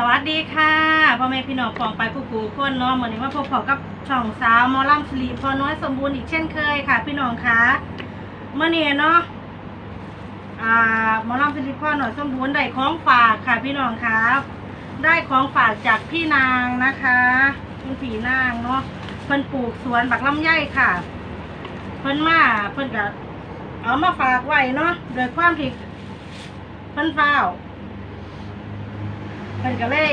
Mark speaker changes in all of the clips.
Speaker 1: สวัสดีค่ะพ่อแม่พี่น้องปองไปกูกูคนเนาะเหมือนนี้ว่าพบเขากับช่องสาวมอลำสลีพอน้อยสมบูรณ์อีกเช่นเคยค่ะ พี่น้องคะเมื่อนี้เนาะอ่ามอลำสลีพอหน่อยสมบูรณ์ได้ของฝากค่ะ พี่น้องคะได้ของฝากจากพี่นางนะคะคุณผีนางเนาะเพิ่นปลูกสวนบักลำไยค่ะเพิ่นมาเพิ่นก็เอามาฝากไว้เนาะโดยความที่เพิ่นเฝ้าว เพิ่นก็เลย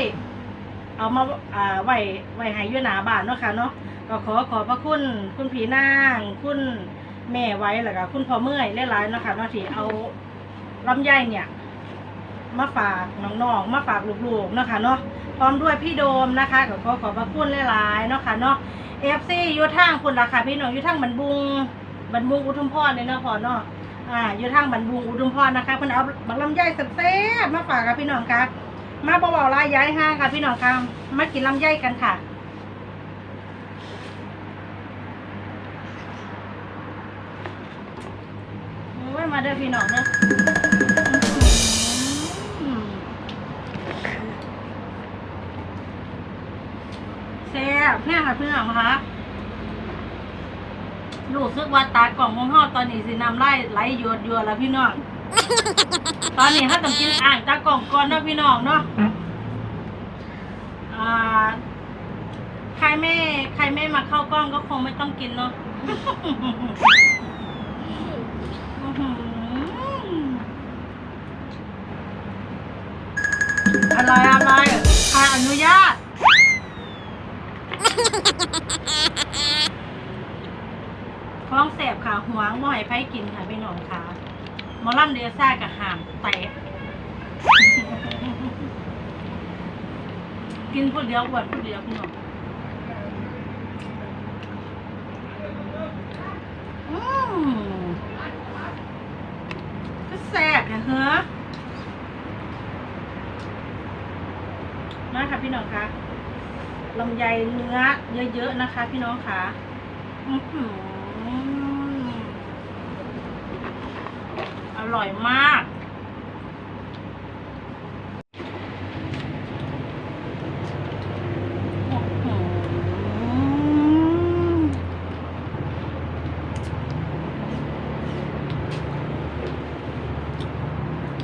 Speaker 1: เอามาอ่าไว้ไว้ให้อยู่หน้าบ้านเนาะค่ะเนาะก็ขอขอบพระคุณคุณผีนาง คุณแม่ไว้แล้วก็คุณพ่อเมื่อยหลายๆเนาะค่ะเนาะที่เอาลำไยเนี่ย มาฝากน้องๆมาฝากลูกๆเนาะค่ะเนาะพร้อมด้วยพี่โดมนะคะก็ขอขอบพระคุณหลายๆเนาะค่ะเนาะเอฟซีอยู่ทางคุณราคาพี่น้องอยู่ทางบันบุงบันบุงอุทุมพรเนี่ยเนาะพ่อเนาะอ่าอยู่ทางบันบุงอุทุมพรนะคะเพิ่นเอาบักลำไยแซ่บๆมาฝากกับพี่น้องค่ะ มาเบาๆลายย้ายห้างค่ะ พี่น้องค่ะมากินลำไยกันค่ะโอ้ยมาเด้อพี่น้องเด้อแซ่บแม่ค่ะพี่น้องคะรู้สึกว่าตากล่องมองห่อตอนนี้สิน้ำไหลไหลหยวดหยวดแล้วพี่น้อง ตอนนี้ถ้าต้องกินอ่างตากล่องก่อนเนาะพี่น้องเนาะอ่าใครไม่ใครไม่มาเข้ากล้องก็คงไม่ต้องกินเนาะอื้อหืออะไรอะไรใครอนุญาตฟ้องแสบค่ะหวงบ่อยไพ่กินค่ะพี่น้องค่ะ หมอลำเดียซ่ากับหามแตกกินผู้เดียวอ้วนผู้เดียวพี่น้องอืมก็แสบนะเฮ้อมาค่ะพี่น้องคะลำไยเนื้อเยอะๆนะคะ พี่น้องคะอื้อหืออ ร่อยมาก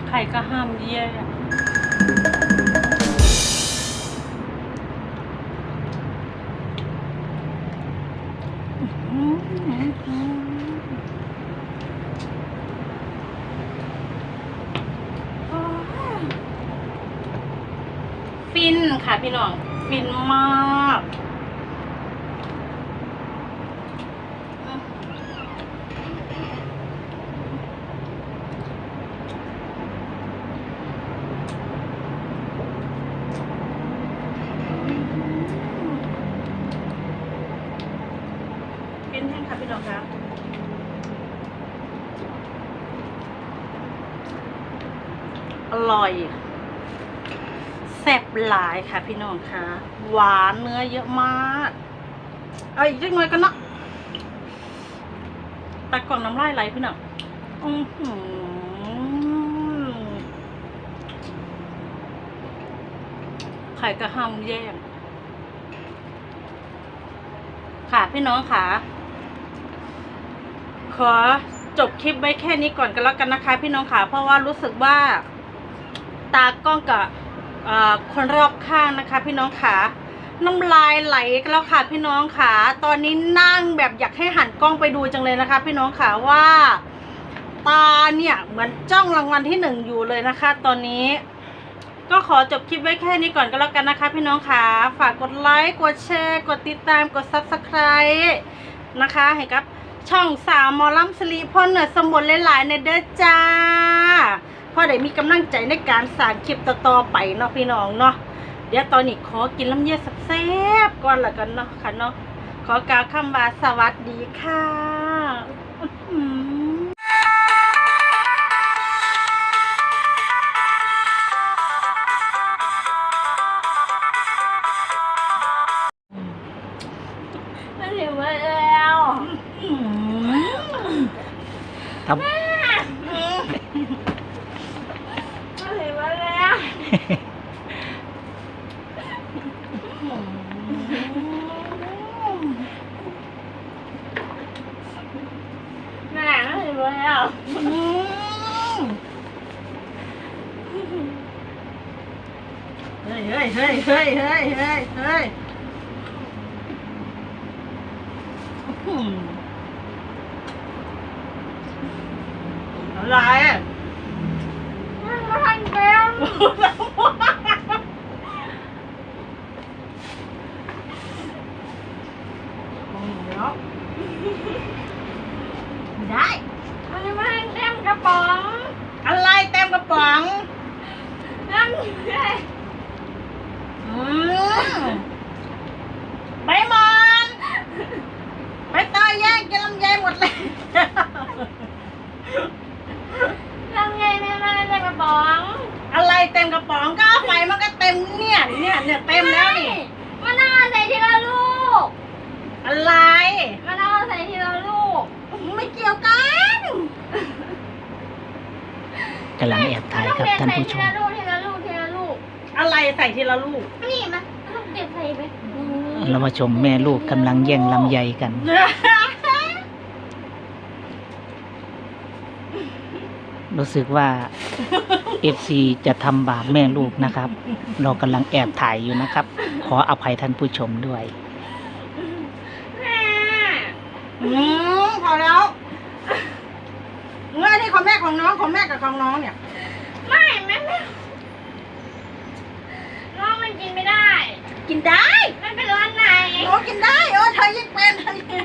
Speaker 1: ไข่ก็ห้ามเยี่ยอะอื้อหือโอ้ยฟิน ค่ะพี่น้องฟินมากเป็นแห้งค่ะพี่น้องคะอร่อย แซ่บหลายค่ะพี่น้องคะหวานเนื้อเยอะมากเอาอีกเล็กน้อยกันเนาะตากล่องน้ำลายไหลพี่น้องอือหือไข่กระหังแยกค่ะพี่น้องค่ะ ขอจบคลิปไว้แค่นี้ก่อนกันแล้วกันนะคะ พี่น้องค่ะ เพราะว่ารู้สึกว่า ตากล้องกับ คนรอบข้างนะคะ พี่น้องค่ะน้ำลายไหลกันแล้วค่ะพี่น้องค่ะตอนนี้นั่งแบบอยากให้หันกล้องไปดูจังเลยนะคะ พี่น้องค่ะว่าตาเนี่ยเหมือนจ้องรางวัลที่หนึ่งอยู่เลยนะคะ ตอนนี้ ก็ขอจบคลิปไว้แค่นี้ก่อนก็แล้วกันนะคะ พี่น้องค่ะฝากกดไลค์กดแชร์ กดติดตามกด subscribe นะคะให้กับช่องสามหมอลัมสลีพ่อเหนือสมบูรณ์หลายๆในเด้อจ้า พ่อได้มีกำลังใจในการสร้างคลิปต่อๆไปเนาะพี่น้องเนาะเดี๋ยวตอนนี้ขอกินลำเยแซ่บๆก่อนละกันเนาะค่ะเนาะขอกล่าวคำว่าสวัสดีค่ะอื้อหือ
Speaker 2: ไม่ถึงมาแล้ว
Speaker 3: ทำ
Speaker 2: Hey, hey, hey, hey, hey, hey, hey. Lại. Nó thanh béo. อื
Speaker 1: มใบหมอนใบเตยแย่งกินลำไยหมดเลย
Speaker 2: นั่นไงแม่มาทันเต็มกระป๋อง
Speaker 1: อะไรเต็มกระป๋องก็เอาไปมันก็เต็มเนี่ยเนี่ยเนี่ยเต็มแล้วนี่
Speaker 2: มันเอาใส่ทีละลูก
Speaker 1: อะไร
Speaker 2: มันเอาใส่ทีละลูก
Speaker 1: ไม่เกี่ยวกัน
Speaker 3: กำลังแอบถ่ายครับท่านผู้ชม
Speaker 2: ที
Speaker 1: อะไรใส่ทีละลูก
Speaker 2: นี่มันลูกเด็ดใส่ไป
Speaker 3: เรามาชมแม่ลูกกำลังแย่งลำไยกัน รู้สึกว่า FC จะทำบาปแม่ลูกนะครับ เรากำลังแอบถ่ายอยู่นะครับ ขออภัยท่านผู้ชมด้วย
Speaker 2: แม่
Speaker 1: อืมพอแล้วเงื่อนนี่ของแม่ของน้องของแม่กับของน้องเนี่ย
Speaker 2: ไม่แม่ ไม่น้องมันกินไม่ได้
Speaker 1: กินได้
Speaker 2: มันเป็นร้านไหน
Speaker 1: โอ้กินได้ โอ้เธอยิ่งเป็นเธอยิ่ง